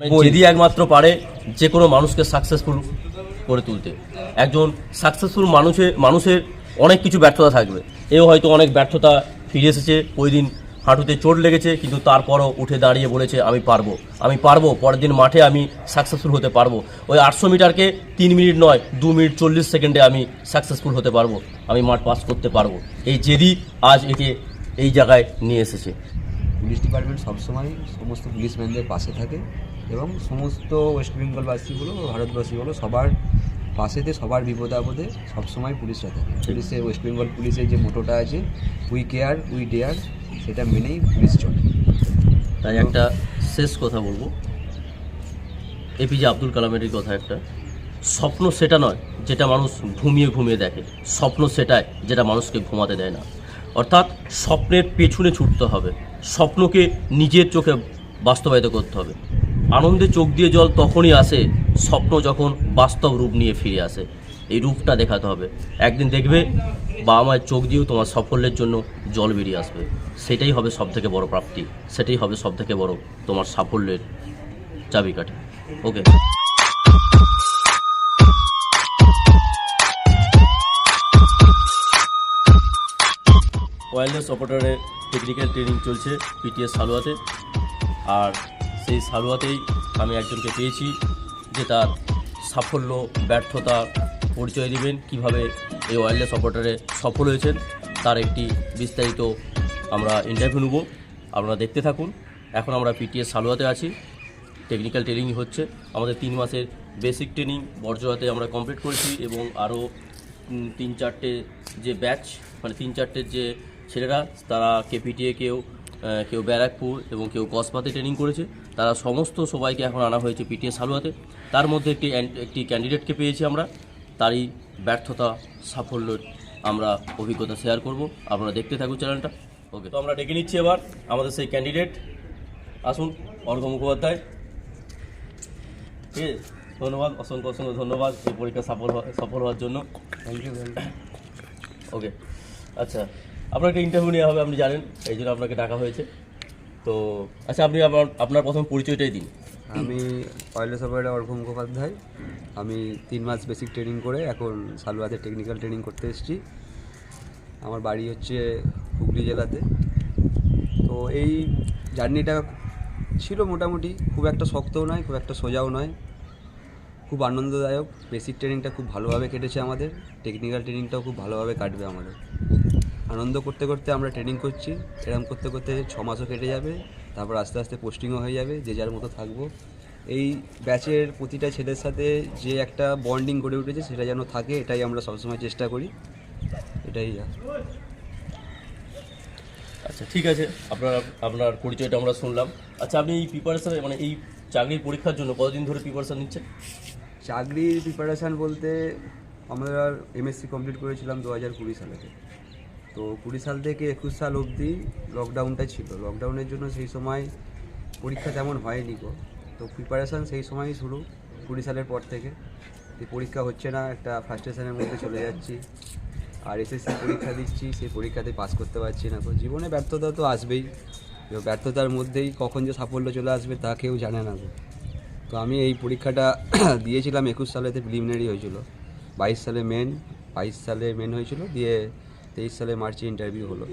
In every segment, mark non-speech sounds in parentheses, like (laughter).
যেদি একমাত্র পারে যে কোনো মানুষকে সাকসেসফুল করে তুলতে। একজন সাকসেসফুল মানুষের মানুষের অনেক কিছু ব্যর্থতা থাকবে। এও হয়তো অনেক ব্যর্থতা ফিরে এসেছে। ওই দিন হাঁটুতে চোট লেগেছে কিন্তু তারপরও উঠে দাঁড়িয়ে বলেছে আমি পারব। আমি পারব। পরের দিন মাঠে আমি সাকসেসফুল হতে পারব। ওই আটশো মিটারকে তিন মিনিট নয় দু মিনিট চল্লিশ সেকেন্ডে আমি সাকসেসফুল হতে পারব। আমি মাঠ পাস করতে পারব। এই জেদি আজ একে এই জায়গায় নিয়ে এসেছে। পুলিশ ডিপার্টমেন্ট সবসময় সমস্ত পুলিশম্যানদের পাশে থাকে। এবং সমস্ত ওয়েস্ট বেঙ্গলবাসী বলো ভারতবাসী বলো সবার পাশেতে, সবার বিপদে আপদে সবসময় পুলিশরা থাকে পুলিশের, ওয়েস্ট বেঙ্গল পুলিশের যে মোটোটা আছে, উই কেয়ার, উই ডেয়ার, সেটা মেনেই পুলিশ চলে। তাই একটা শেষ কথা বলব। এপিজে আব্দুল কালামের কথা একটা। স্বপ্ন সেটা নয় যেটা মানুষ ঘুমিয়ে ঘুমিয়ে দেখে। স্বপ্ন সেটাই যেটা মানুষকে ঘুমাতে দেয় না। অর্থাৎ স্বপ্নের পেছনে ছুটতে হবে। স্বপ্নকে নিজের চোখে বাস্তবায়িত করতে হবে। আনন্দে চোখ দিয়ে জল তখনই আসে, স্বপ্ন যখন বাস্তব রূপ নিয়ে ফিরে আসে। এই রূপটা দেখাতে হবে। একদিন দেখবে বাবা মায়ের চোখ দিয়েও তোমার সাফল্যের জন্য জল বেরিয়ে আসবে। সেটাই হবে সব থেকে বড় প্রাপ্তি। সেটাই হবে সব থেকে বড় তোমার সাফল্যের চাবিকাঠি। ওকে। ওয়্যারলেস অপারেটরের টেকনিক্যাল ট্রেনিং চলছে পিটিএস সালুয়াতে। আর সেই সালুয়াতেই আমি একজনকে পেয়েছি যে তার সাফল্য, ব্যর্থতা পরিচয় দিবেন, কীভাবে এই ওয়্যারলেস অপারেটরে সফল হয়েছেন, তার একটি বিস্তারিত আমরা ইন্টারভিউ নেব। আপনারা দেখতে থাকুন। এখন আমরা পিটিএস সালুয়াতে আছি। টেকনিক্যাল ট্রেনিং হচ্ছে। আমাদের তিন মাসের বেসিক ট্রেনিং বর্জয়াতে আমরা কমপ্লিট করেছি এবং আরও তিন চারটে যে ব্যাচ মানে তিন চারটে যে ছেলেরা, তারা কেপিটিএ কেউ কেউ ব্যারাকপুর এবং কেউ কসবাতে ট্রেনিং করেছে। তারা সমস্ত সবাইকে এখন আনা হয়েছে পিটিএ সালুয়াতে। তার মধ্যে একটি একটি ক্যান্ডিডেটকে পেয়েছি আমরা। তারই ব্যর্থতা সাফল্যের আমরা অভিজ্ঞতা শেয়ার করব। আপনারা দেখতে থাকুন চ্যানেলটা ওকে তো আমরা ডেকে নিচ্ছি এবার আমাদের সেই ক্যান্ডিডেট আসুন অর্ঘ মুখোপাধ্যায়। ঠিক আছে? ধন্যবাদ অসংখ্য অসংখ্য ধন্যবাদ। এই পরীক্ষা সফল হওয়া- সফল হওয়ার জন্য। থ্যাংক ইউ ওকে আচ্ছা। আপনার একটা ইন্টারভিউ নেওয়া হবে আপনি জানেন। এই জন্য আপনাকে ডাকা হয়েছে। তো আচ্ছা আপনি আপনার আপনার প্রথম পরিচয়টাই দিন। আমি ওয়ারলেস অপারেটর অর্ঘ মুখোপাধ্যায়। আমি তিন মাস বেসিক ট্রেনিং করে এখন সালুয়াতে টেকনিক্যাল ট্রেনিং করতে এসেছি। আমার বাড়ি হচ্ছে হুগলি জেলাতে। তো এই জার্নিটা ছিল মোটামুটি, খুব একটা শক্তও নয়, খুব একটা সোজাও নয়। খুব আনন্দদায়ক। বেসিক ট্রেনিংটা খুব ভালোভাবে কেটেছে আমাদের। টেকনিক্যাল ট্রেনিংটাও খুব ভালোভাবে কাটবে আমাদের। আনন্দ করতে করতে আমরা ট্রেনিং করছি। এরকম করতে করতে ছ মাসও কেটে যাবে তারপর আস্তে আস্তে পোস্টিংও হয়ে যাবে যে যার মতো থাকব। এই ব্যাচের প্রতিটা ছেলের সাথে যে একটা বন্ডিং গড়ে উঠেছে সেটা যেন থাকে এটাই আমরা সবসময় চেষ্টা করি। এটাই আচ্ছা ঠিক আছে। আপনার আপনার পরিচয়টা আমরা শুনলাম। আচ্ছা আপনি এই প্রিপারেশন মানে এই চাকরির পরীক্ষার জন্য কতদিন ধরে প্রিপারেশান নিচ্ছেন? চাকরির প্রিপারেশান বলতে আমরা এমএসসি কমপ্লিট করেছিলাম দু হাজার কুড়ি সালেতে তো কুড়ি সাল থেকে একুশ সাল অবধি লকডাউনটা ছিল। লকডাউনের জন্য সেই সময় পরীক্ষা তেমন হয়নি গো। তো প্রিপারেশান সেই সময়ই শুরু, কুড়ি সালের পর থেকে। পরীক্ষা হচ্ছে না, একটা ফ্রাস্ট্রেশনের মধ্যে চলে যাচ্ছি। আর এসএসসি পরীক্ষা দিচ্ছি, সেই পরীক্ষাতে পাস করতে পারছি না তো জীবনে ব্যর্থতা তো আসবেই। ব্যর্থতার মধ্যেই কখন যে সাফল্য চলে আসবে তা কেউ জানে না তো আমি এই পরীক্ষাটা (coughs) দিয়েছিলাম একুশ সালেতে প্রিলিমিনারি হয়েছিল। বাইশ সালে মেন বাইশ সালে মেন হয়েছিল। দিয়ে তেইশ সালে মার্চে ইন্টারভিউ হলো।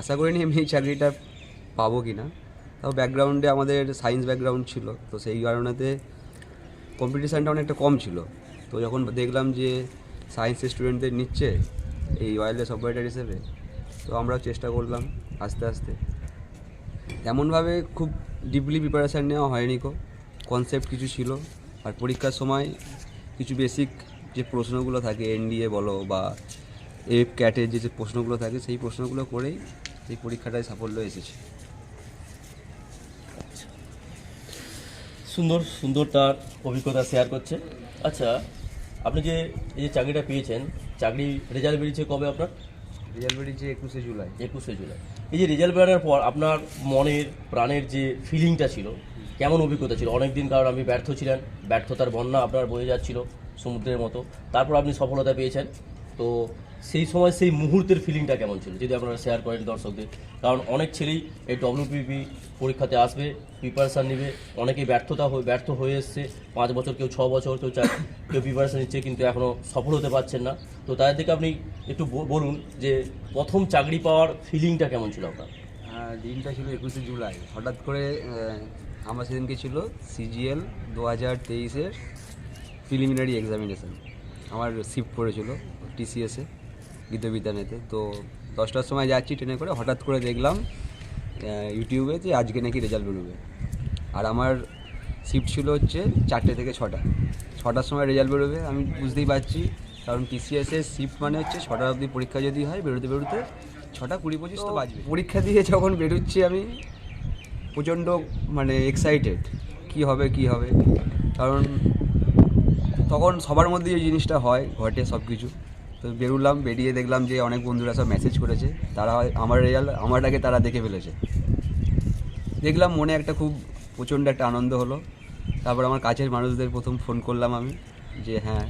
আশা করিনি আমি এই চাকরিটা পাবো কি না তাও ব্যাকগ্রাউন্ডে আমাদের সায়েন্স ব্যাকগ্রাউন্ড ছিল, তো সেই কারণেতে কম্পিটিশানটা অনেকটা কম ছিল। তো যখন দেখলাম যে সায়েন্সের স্টুডেন্টদের নিচ্ছে এই ওয়্যারলেস অপারেটর হিসেবে, তো আমরাও চেষ্টা করলাম আস্তে আস্তে। তেমনভাবে খুব ডিপলি প্রিপারেশান নেওয়া হয়নি কো। কনসেপ্ট কিছু ছিল, আর পরীক্ষার সময় কিছু বেসিক যে প্রশ্নগুলো থাকে এনডিএ বলো বা এফ ক্যাটের যে যে প্রশ্নগুলো থাকে সেই প্রশ্নগুলো করেই এই পরীক্ষাটায় সাফল্য এসেছে। সুন্দর সুন্দর তার অভিজ্ঞতা শেয়ার করছে। আচ্ছা আপনি যে এই যে চাকরিটা পেয়েছেন চাকরি রেজাল্ট বেরিয়েছে কবে আপনার? রেজাল্ট বেরিয়েছে একুশে জুলাই। একুশে জুলাই। এই যে রেজাল্ট বেরানোর পর আপনার মনের প্রাণের যে ফিলিংটা ছিল কেমন অভিজ্ঞতা ছিল? অনেক দিন কারণ আপনি ব্যর্থ ছিলেন ব্যর্থতার বন্যা আপনার বয়ে যাচ্ছিল সমুদ্রের মতো। তারপর আপনি সফলতা পেয়েছেন। তো সেই সময় সেই মুহূর্তের ফিলিংটা কেমন ছিল? যদি আপনারা শেয়ার করেন দর্শকদের। কারণ অনেক ছেলেই এই ডব্লিউপিপি পরীক্ষাতে আসবে প্রিপারেশান নেবে, অনেকেই ব্যর্থতা হয়ে ব্যর্থ হয়ে এসছে। পাঁচ বছর, কেউ ছ বছর, কেউ চার কেউ প্রিপারেশান নিচ্ছে কিন্তু এখনও সফল হতে পারছেন না। তো তাদের দিকে আপনি একটু বলুন যে প্রথম চাকরি পাওয়ার ফিলিংটা কেমন ছিল আপনার? দিনটা ছিল একুশে জুলাই। হঠাৎ করে আমার সেদিনকে ছিল সিজিএল দু হাজার তেইশের প্রিলিমিনারি এক্সামিনেশন আমার শিফট পড়েছিল টিসিএসে গীতবিদ্যানেতে তো দশটার সময় যাচ্ছি ট্রেনে করে হঠাৎ করে দেখলাম ইউটিউবে যে আজকে নাকি রেজাল্ট বেরোবে। আর আমার শিফট ছিল হচ্ছে চারটে থেকে ছটা। ছটার সময় রেজাল্ট বেরোবে আমি বুঝতেই পারছি। কারণ টিসিএসের শিফট মানে হচ্ছে ছটা অবধি পরীক্ষা যদি হয় বেরোতে বেরোতে ছটা কুড়ি পঁচিশ তো বাজবে। পরীক্ষা দিয়ে যখন বেরোচ্ছি আমি প্রচণ্ড মানে এক্সাইটেড কি হবে কি হবে। কারণ তখন সবার মধ্যে এই জিনিসটা হয় ঘটে সব কিছু তো বেরোলাম, বেরিয়ে দেখলাম যে অনেক বন্ধুরা সব মেসেজ করেছে। তারা আমার রেজাল্ট আমার আগে তারা দেখে ফেলেছে। দেখলাম মনে একটা খুব প্রচণ্ড একটা আনন্দ হলো। তারপর আমার কাছের মানুষদের প্রথম ফোন করলাম আমি, যে হ্যাঁ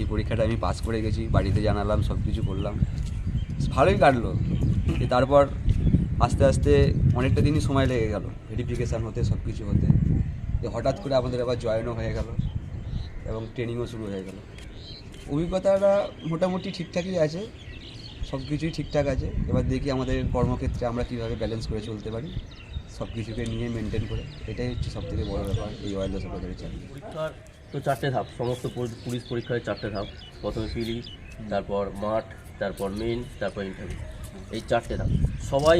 এই পরীক্ষাটা আমি পাস করে গেছি, বাড়িতে জানালাম, সব কিছু করলাম। ভালোই কাটলো। তারপর আস্তে আস্তে অনেকটা দিনই সময় লেগে গেল ভেরিফিকেশান হতে, সব কিছু হতে। হঠাৎ করে আমাদের আবার জয়েনও হয়ে গেল এবং ট্রেনিংও শুরু হয়ে গেল। অভিজ্ঞতাটা মোটামুটি ঠিকঠাকই আছে, সব কিছুই ঠিকঠাক আছে। এবার দেখি আমাদের কর্মক্ষেত্রে আমরা কীভাবে ব্যালেন্স করে চলতে পারি, সব কিছুকে নিয়ে মেনটেন করে। এটাই হচ্ছে সব থেকে বড় ব্যাপার এই ওয়াইল্ড সরকারের চাকরি। পরীক্ষার তো চারটে ধাপ, সমস্ত পুলিশ পরীক্ষায় চারটে ধাপ। প্রথমে পিলি তারপর মাঠ, তারপর মেন তারপর ইন্টারভিউ এই চারটে ধাপ। সবাই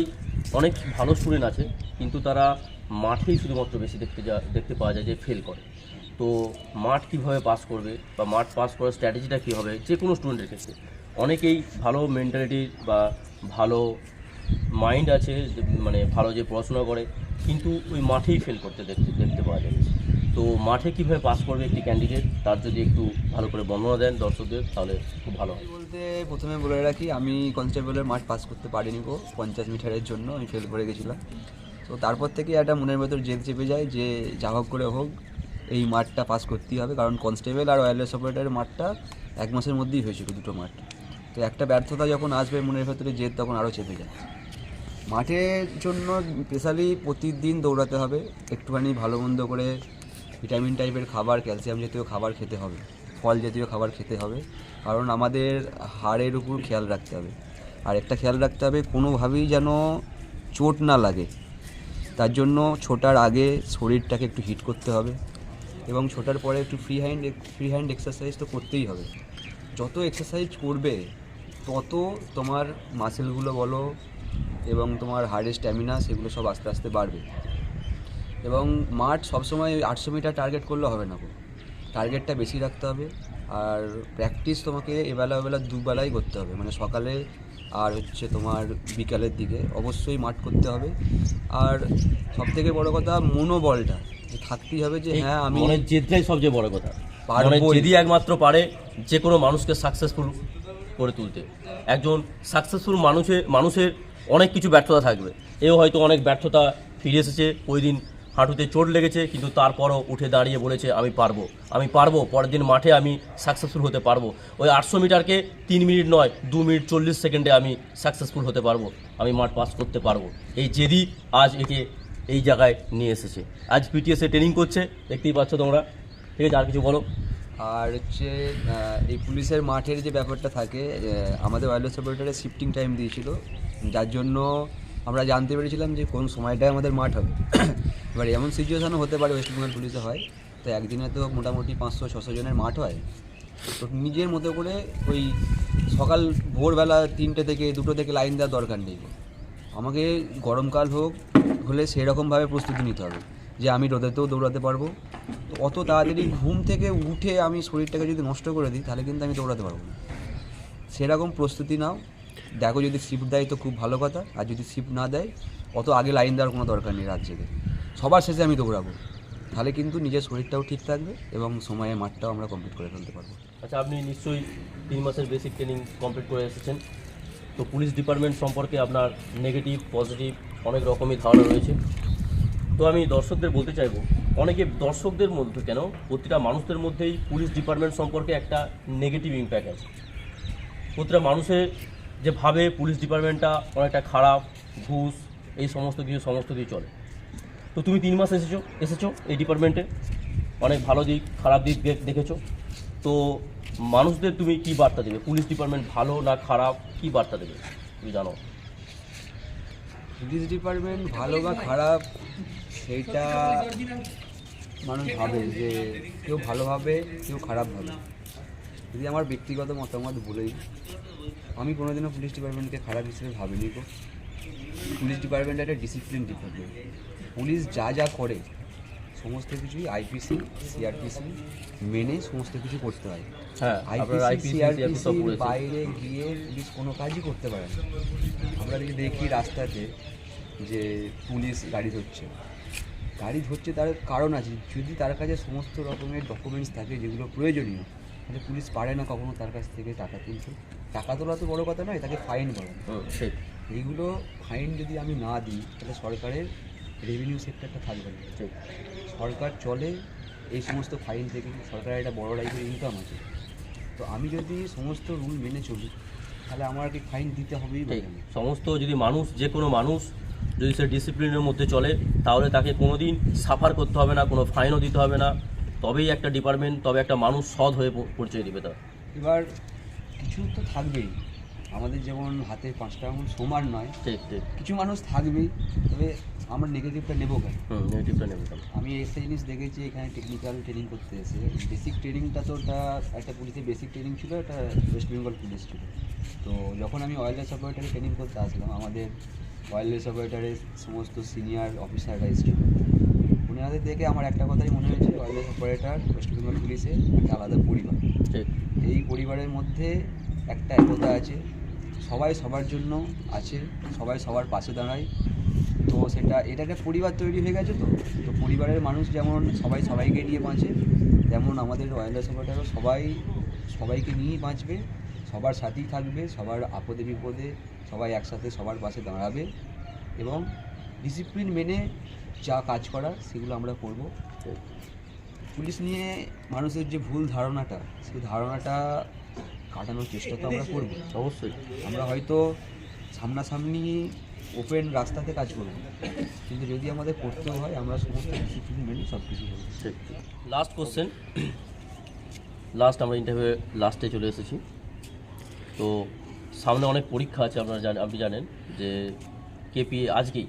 অনেক ভালো স্টুডেন্ট আছে, কিন্তু তারা মাঠেই শুধুমাত্র বেশি দেখতে যা, দেখতে পাওয়া যায় যে ফেল করে। তো মাঠ কীভাবে পাস করবে বা মাঠ পাস করার স্ট্র্যাটেজিটা কী হবে, যে কোনো স্টুডেন্টের ক্ষেত্রে। অনেকেই ভালো মেন্টালিটি বা ভালো মাইন্ড আছে মানে ভালো যে পড়াশোনা করে, কিন্তু ওই মাঠেই ফেল করতে দেখতে দেখতে পাওয়া যায়। তো মাঠে কীভাবে পাস করবে একটি ক্যান্ডিডেট তার যদি একটু ভালো করে বর্ণনা দেন দর্শকদের, তাহলে খুব ভালো হয়। বলতে প্রথমে বলে রাখি, আমি কনস্টেবলের মাঠ পাস করতে পারিনি গো, পঞ্চাশ মিটারের জন্য, আমি ফেল করে গেছিলাম। তো তারপর থেকে একটা মনের ভেতর জেদ চেপে যায় যে যা হোক করে হোক এই মাঠটা পাস করতেই হবে, কারণ কনস্টেবল আর ওয়্যারলেস অপারেটারের মাঠটা এক মাসের মধ্যেই হয়েছিল দুটো মাঠ। তো একটা ব্যর্থতা যখন আসবে মনের ভেতরে, জেদ তখন আরও চেপে যায়। মাঠের জন্য স্পেশালি প্রতিদিন দৌড়াতে হবে, একটুখানি ভালো মন্দ করে ভিটামিন টাইপের খাবার ক্যালসিয়াম জাতীয় খাবার খেতে হবে, ফল জাতীয় খাবার খেতে হবে, কারণ আমাদের হাড়ের উপর খেয়াল রাখতে হবে। আর একটা খেয়াল রাখতে হবে, কোনোভাবেই যেন চোট না লাগে। তার জন্য ছোটার আগে শরীরটাকে একটু হিট করতে হবে। এবং ছোটার পরে একটু free hand free hand exercise তো করতেই হবে। যত এক্সারসাইজ করবে, তত তোমার মাসেলগুলো বলো এবং তোমার হার্টের স্ট্যামিনা সেগুলো সব আস্তে আস্তে বাড়বে। এবং মাঠ সবসময় আটশো মিটার টার্গেট করলে হবে না টার্গেটটা বেশি রাখতে হবে আর প্র্যাকটিস তোমাকে এবেলা ওবেলা দুবেলাই করতে হবে। মানে সকালে আর হচ্ছে তোমার বিকালের দিকে অবশ্যই মাঠ করতে হবে। আর সবথেকে বড় কথা মনোবলটা। যে থাকতেই হবে যে হ্যাঁ আমি মনের জেদটাই সবচেয়ে বড় কথা। মনের জেদি একমাত্র পারে যে কোনো মানুষকে সাকসেসফুল করে তুলতে। একজন সাকসেসফুল মানুষের মানুষের অনেক কিছু ব্যর্থতা থাকবে। এও হয়তো অনেক ব্যর্থতা ফিরে এসেছে। ওই দিন হাঁটুতে চোট লেগেছে কিন্তু তারপরও উঠে দাঁড়িয়ে বলেছে আমি পারব। আমি পারব। পরের দিন মাঠে আমি সাকসেসফুল হতে পারব। ওই আটশো মিটারকে তিন মিনিট নয় দু মিনিট চল্লিশ সেকেন্ডে আমি সাকসেসফুল হতে পারব। আমি মাঠ পাস করতে পারব। এই জেদি আজ একে এই জায়গায় নিয়ে এসেছে। আজ পিটিএসে ট্রেনিং করছে, দেখতেই পাচ্ছ তোমরা। ঠিক আছে, আর কিছু বলো। আর হচ্ছে এই পুলিশের মাঠের যে ব্যাপারটা থাকে আমাদের ওয়াইল্ড অপারেটারে শিফটিং টাইম দিয়েছিল। যার জন্য আমরা জানতে পেরেছিলাম যে কোন সময়টায় আমাদের মাঠ হবে। (coughs) এবার এমন সিচুয়েশানও হতে পারে ওয়েস্ট বেঙ্গল পুলিশে হয়। তো একদিনে তো মোটামুটি পাঁচশো, ছশো জনের মাঠ হয়। তো নিজের মতো করে ওই সকাল ভোরবেলা তিনটে থেকে, দুটো থেকে লাইন দেওয়ার দরকার নেই। আমাকে গরমকাল হোক হলে সেরকমভাবে প্রস্তুতি নিতে হবে যে আমি রোদেতেও দৌড়াতে পারব। তো অত তাড়াতাড়ি ঘুম থেকে উঠে আমি শরীরটাকে যদি নষ্ট করে দিই, তাহলে কিন্তু আমি দৌড়াতে পারব না। সেরকম প্রস্তুতি নাও। দেখো যদি শিফট দেয় তো খুব ভালো কথা, আর যদি শিফট না দেয়, অত আগে লাইন দেওয়ার কোনো দরকার নেই রাত জেগে। সবার শেষে আমি দৌড়াবো। তাহলে কিন্তু নিজের শরীরটাও ঠিক থাকবে এবং সময়ে মাঠটাও আমরা কমপ্লিট করে ফেলতে পারব। আচ্ছা আপনি নিশ্চয়ই তিন মাসের বেসিক ট্রেনিং কমপ্লিট করে এসেছেন। তো পুলিশ ডিপার্টমেন্ট সম্পর্কে আপনার নেগেটিভ পজিটিভ অনেক রকমই ধারণা রয়েছে। তো আমি দর্শকদের বলতে চাইব, অনেকে দর্শকদের মধ্যে কেন প্রতিটা মানুষদের মধ্যেই পুলিশ ডিপার্টমেন্ট সম্পর্কে একটা নেগেটিভ ইম্প্যাক্ট আছে। প্রতিটা মানুষের যে ভাবে পুলিশ ডিপার্টমেন্টটা অনেকটা খারাপ, ঘুষ, এই সমস্ত কিছু সমস্ত কিছু চলে। তো তুমি তিন মাস এসেছ এসেছ এই ডিপার্টমেন্টে, অনেক ভালো দিক, খারাপ দিক দেখেছ। তো মানুষদের তুমি কি বার্তা দেবে? পুলিশ ডিপার্টমেন্ট ভালো না খারাপ, কি বার্তা দেবে? তুমি জানো। পুলিশ ডিপার্টমেন্ট ভালো বা খারাপ, সেইটা মানুষ ভাবে যে কেউ ভালোভাবে কেউ খারাপ ভাবে। যদি আমার ব্যক্তিগত মতামত বলেই আমি কোনোদিনও পুলিশ ডিপার্টমেন্টকে খারাপ হিসেবে ভাবিনি গো। পুলিশ ডিপার্টমেন্ট একটা ডিসিপ্লিন ডিপার্টমেন্ট পুলিশ যা যা করে সমস্ত কিছুই আইপিসি সিআরপিসি মেনে সমস্ত কিছু করতে হয়। হ্যাঁ আইপিসি সিআরপিসি বাইরে গিয়ে পুলিশ কোনো কাজই করতে পারে না। আমরা যদি দেখি রাস্তাতে যে পুলিশ গাড়ি ধরছে গাড়ি ধরছে তার কারণ আছে। যদি তার কাছে সমস্ত রকমের ডকুমেন্টস থাকে যেগুলো প্রয়োজনীয় তাহলে পুলিশ পারে না কখনো তার কাছ থেকে টাকা তুলতে। টাকা তোলা তো বড় কথা নয় তাকে ফাইন হুম, এইগুলো ফাইন যদি আমি না দিই তাহলে সরকারের রেভিনিউ সেক্টরটা থাকবে না। সরকার চলে এই সমস্ত ফাইন থেকে সরকারের একটা বড় টাইপের ইনকাম আছে। তো আমি যদি সমস্ত রুল মেনে চলি তাহলে আমার কি ফাইন দিতে হবেই সমস্ত যদি মানুষ যে কোনো মানুষ যদি সে ডিসিপ্লিনের মধ্যে চলে তাহলে তাকে কোনো দিন সাফার করতে হবে না কোনো ফাইনও দিতে হবে না। তবেই একটা ডিপার্টমেন্ট তবে একটা মানুষ সৎ হয়ে পরিচয় দিবে তার। এবার কিছু তো থাকবেই। আমাদের যেমন হাতে পাঁচটা আঙুল সমান নয় ঠিক ঠিক। কিছু মানুষ থাকবেই। তবে আমরা নেগেটিভটা নেব কেন? নেগেটিভটা নেবে তাহলে আমি একটা জিনিস দেখেছি এখানে টেকনিক্যাল ট্রেনিং করতে এসে। বেসিক ট্রেনিংটা তো ওটা একটা পুলিশের বেসিক ট্রেনিং ছিল এটা ওয়েস্ট বেঙ্গল পুলিশ ছিল। তো যখন আমি ওয়াইল্ডলাইফ অপারেটারে ট্রেনিং করতে আসলাম আমাদের ওয়াইল্ডলাইফ অপারেটারের সমস্ত সিনিয়র অফিসাররা এসেছিল। ওনাদের দেখে আমার একটা কথাই মনে হয়েছে ওয়াইল্ডলাইফ অপারেটার ওয়েস্ট বেঙ্গল পুলিশের একটা আলাদা পরিবার। এই পরিবারের মধ্যে একটা একতা আছে সবাই সবার জন্য আছে, সবাই সবার পাশে দাঁড়ায়। তো সেটা, এটা একটা পরিবার তৈরি হয়ে গেছে তো। তো পরিবারের মানুষ যেমন সবাই সবাইকে নিয়ে বাঁচে, তেমন আমাদের রয়্যাল সভাটারও সবাই, সবাইকে নিয়েই বাঁচবে। সবার সাথেই থাকবে, সবার আপদে বিপদে সবাই একসাথে সবার পাশে দাঁড়াবে এবং ডিসিপ্লিন মেনে যা কাজ করার সেগুলো আমরা করব। পুলিশ নিয়ে মানুষের যে ভুল ধারণাটা, সেই ধারণাটা কাটানোর চেষ্টা তো আমরা করব অবশ্যই। আমরা হয়তো সামনাসামনি ওপেন রাস্তাতে কাজ করব। কিন্তু যদি আমাদের করতেও হয় আমরা সমস্ত ডিসিপ্লিন মেনে সব কিছু করব লাস্ট কোশ্চেন লাস্ট আমরা ইন্টারভিউ লাস্টে চলে এসেছি। তো সামনে অনেক পরীক্ষা আছে আপনারা জানেন আপনি জানেন যে কেপি আজকেই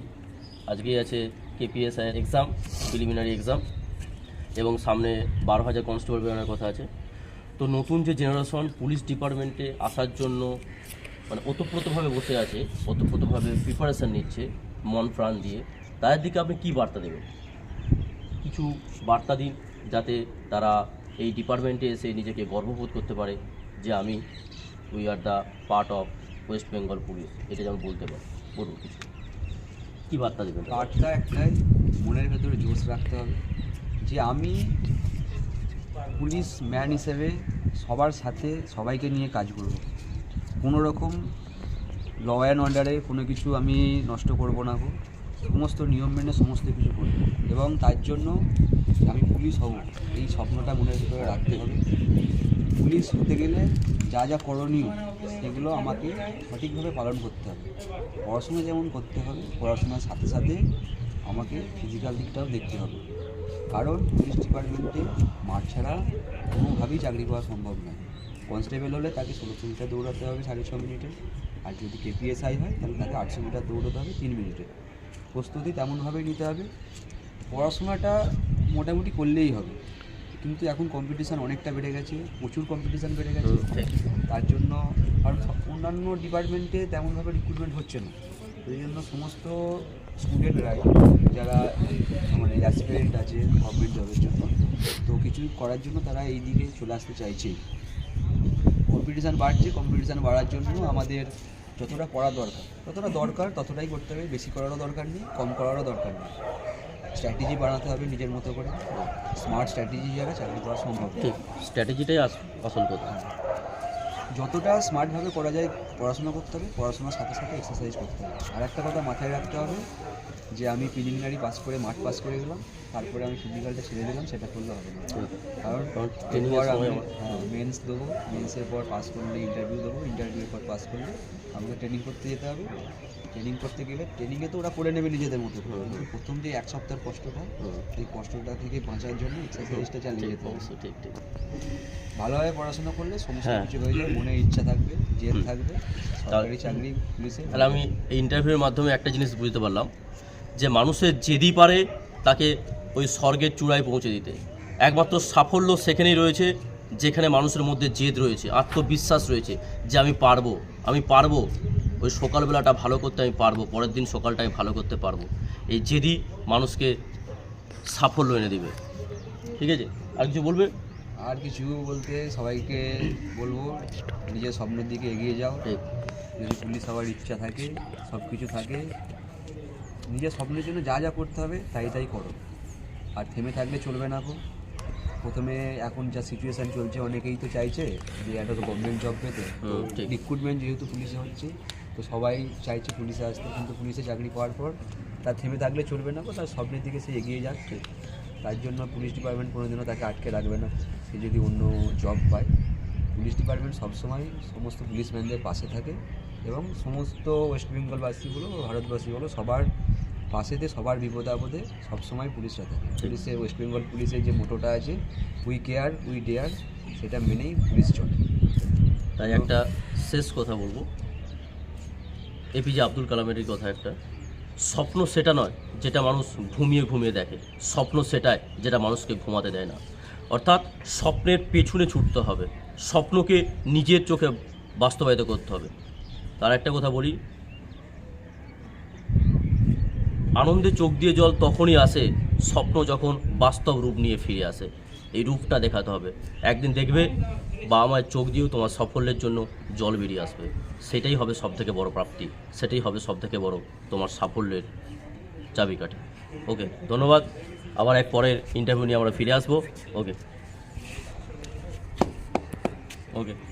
আজকেই আছে কেপিএসআই এক্সাম প্রিলিমিনারি এক্সাম এবং সামনে বারো হাজার কনস্টেবল বেরোনোর কথা আছে। তো নতুন যে জেনারেশন পুলিশ ডিপার্টমেন্টে আসার জন্য মানে ওতপ্রোতভাবে বসে আছে, ওতপ্রোতভাবে প্রিপারেশান নিচ্ছে, মন প্রাণ দিয়ে, তাদের দিকে আপনি কী বার্তা দেবেন? কিছু বার্তা দিন যাতে তারা এই ডিপার্টমেন্টে এসে নিজেকে গর্ববোধ করতে পারে যে আমি we are the part of West Bengal police এটা যেমন বলতে পারে। বলুন কিছু। কী বার্তা দেবেন? কাজটা একটাই, মনের ভেতরে জোশ রাখতে হবে যে আমি পুলিশ, ম্যান হিসেবে সবার সাথে সবাইকে নিয়ে কাজ করব। কোনো রকম ল অ্যান্ড অর্ডারে কোনো কিছু আমি নষ্ট করব না গো। সমস্ত নিয়ম মেনে সমস্ত কিছু করব। এবং তার জন্য আমি পুলিশ হব। এই স্বপ্নটা মনে ভেতরে রাখতে হবে। পুলিশ হতে গেলে যা যা করণীয়, সেগুলো আমাকে সঠিকভাবে পালন করতে হবে। পড়াশোনা যেমন করতে হবে, পড়াশোনার সাথে সাথে আমাকে ফিজিক্যাল দিকটাও দেখতে হবে। কারণ পুলিশ ডিপার্টমেন্টে মাঠ ছাড়া কোনোভাবেই চাকরি পাওয়া সম্ভব নয়। কনস্টেবল হলে তাকে ষোলোশো মিটার দৌড়াতে হবে সাড়ে ছ মিনিটে। আর যদি কেপিএসআই হয় তাহলে তাকে আটশো মিটার দৌড়াতে হবে তিন মিনিটে। প্রস্তুতি তেমনভাবেই নিতে হবে। পড়াশোনাটা মোটামুটি করলেই হবে। কিন্তু এখন কম্পিটিশান অনেকটা বেড়ে গেছে প্রচুর কম্পিটিশান বেড়ে গেছে। তার জন্য সব- অন্যান্য ডিপার্টমেন্টে তেমনভাবে রিক্রুটমেন্ট হচ্ছে না। সেই জন্য সমস্ত স্টুডেন্টরাই যারা মানে অ্যাসপিরেন্ট আছে গভর্নমেন্ট জবের জন্য তো কিছু করার জন্য তারা এই দিকে চলে আসতে চাইছে কম্পিটিশান বাড়ছে কম্পিটিশান বাড়ার জন্য আমাদের যতটা করা দরকার ততটা দরকার ততটাই করতে হবে। বেশি করারও দরকার নেই কম করারও দরকার নেই। স্ট্র্যাটেজি বানাতে হবে নিজের মতো করে। স্মার্ট স্ট্র্যাটেজি ছাড়া চাকরি করা সম্ভব। ঠিক স্ট্র্যাটেজিটাই আস- আসল কথা। যতটা স্মার্টভাবে করা যায় পড়াশোনা করতে হবে পড়াশোনার সাথে সাথে এক্সারসাইজ করতে হবে। আর একটা কথা মাথায় রাখতে হবে যে আমি প্রিলিমিনারি পাস করে মাঠ পাস করে গেলাম তারপরে আমি ফিজিক্যালটা ছেড়ে দিলাম সেটা করলে হবে না। কারণ এরপর আমি হ্যাঁ মেন্স দেবো মেন্সের পর পাস করলে ইন্টারভিউ দেবো ইন্টারভিউর পর পাস করলে আমাকে ট্রেনিং করতে যেতে হবে। ট্রেনিং করতে গেলে ট্রেনিংয়ে তো ওরা করে নেবে নিজেদের মতো প্রথম যে এক সপ্তাহের কষ্টটা। সেই কষ্টটা থেকে বাঁচার জন্য এক্সারসাইজটা চালিয়ে যেতে অবশ্যই ঠিক ঠিক। ভালোভাবে পড়াশোনা করলে সমস্ত হ্যাঁ। কিছু হয়ে যায় মনে ইচ্ছা থাকবে জেদ থাকবে সরকারি চাকরি পুলিশে তাহলে আমি এই ইন্টারভিউর মাধ্যমে একটা জিনিস বুঝতে পারলাম যে মানুষের জেদি পারে তাকে ওই স্বর্গের চূড়ায় পৌঁছে দিতে। একমাত্র সাফল্য সেখানেই রয়েছে যেখানে মানুষের মধ্যে জেদ রয়েছে আত্মবিশ্বাস রয়েছে যে আমি পারব আমি পারব। ওই সকালবেলাটা ভালো করতে আমি পারব পরের দিন সকালটা আমি ভালো করতে পারব। এই জেদি মানুষকে সাফল্য এনে দিবে। ঠিক আছে? আর কিছু বলবে? আর কিছু বলতে সবাইকে বলব নিজের স্বপ্নের দিকে এগিয়ে যাও। যদি পুলিশ হওয়ার ইচ্ছা থাকে সব কিছু থাকে নিজের স্বপ্নের জন্য যা যা করতে হবে তাই তাই করো। আর থেমে থাকলে চলবে না গো। প্রথমে এখন যা সিচুয়েশান চলছে অনেকেই তো চাইছে যে একটা তো গভর্নমেন্ট জব পেতে। রিক্রুটমেন্ট যেহেতু পুলিশে হচ্ছে তো সবাই চাইছে পুলিশে আসতে কিন্তু পুলিশে চাকরি পাওয়ার পর তার থেমে থাকলে চলবে না গো তার স্বপ্নের দিকে সে এগিয়ে যাচ্ছে। তার জন্য পুলিশ ডিপার্টমেন্ট কোনোদিনও তাকে আটকে রাখবে না। সে যদি অন্য জব পায় পুলিশ ডিপার্টমেন্ট সবসময় সমস্ত পুলিশম্যানদের পাশে থাকে এবং সমস্ত ওয়েস্ট বেঙ্গলবাসী বলো ভারতবাসী বলো সবার পাশেতে সবার বিপদে আপদে সবসময় পুলিশরা থাকে। পুলিশের ওয়েস্ট বেঙ্গল পুলিশের যে মোটোটা আছে উই কেয়ার উই ডেয়ার সেটা মেনেই পুলিশ চলে। তাই একটা শেষ কথা বলব। এপিজে আব্দুল কালামের কথা একটা। স্বপ্ন সেটা নয় যেটা মানুষ ঘুমিয়ে ঘুমিয়ে দেখে। স্বপ্ন সেটাই যেটা মানুষকে ঘুমাতে দেয় না। অর্থাৎ স্বপ্নের পেছনে ছুটতে হবে। স্বপ্নকে নিজের চোখে বাস্তবায়িত করতে হবে। তার একটা কথা বলি। আনন্দে চোখ দিয়ে জল তখনই আসে স্বপ্ন যখন বাস্তব রূপ নিয়ে ফিরে আসে। এই রূপটা দেখাতে হবে। একদিন দেখবে বাবা মায়ের চোখ দিয়েও তোমার সাফল্যের জন্য জল বেরিয়ে আসবে। সেটাই হবে সব থেকে বড় প্রাপ্তি। সেটাই হবে সব থেকে বড় তোমার সাফল্যের চাবিকাঠি। ওকে, ধন্যবাদ। আবার এক পরের ইন্টারভিউ নিয়ে আমরা ফিরে আসব। ওকে। ওকে।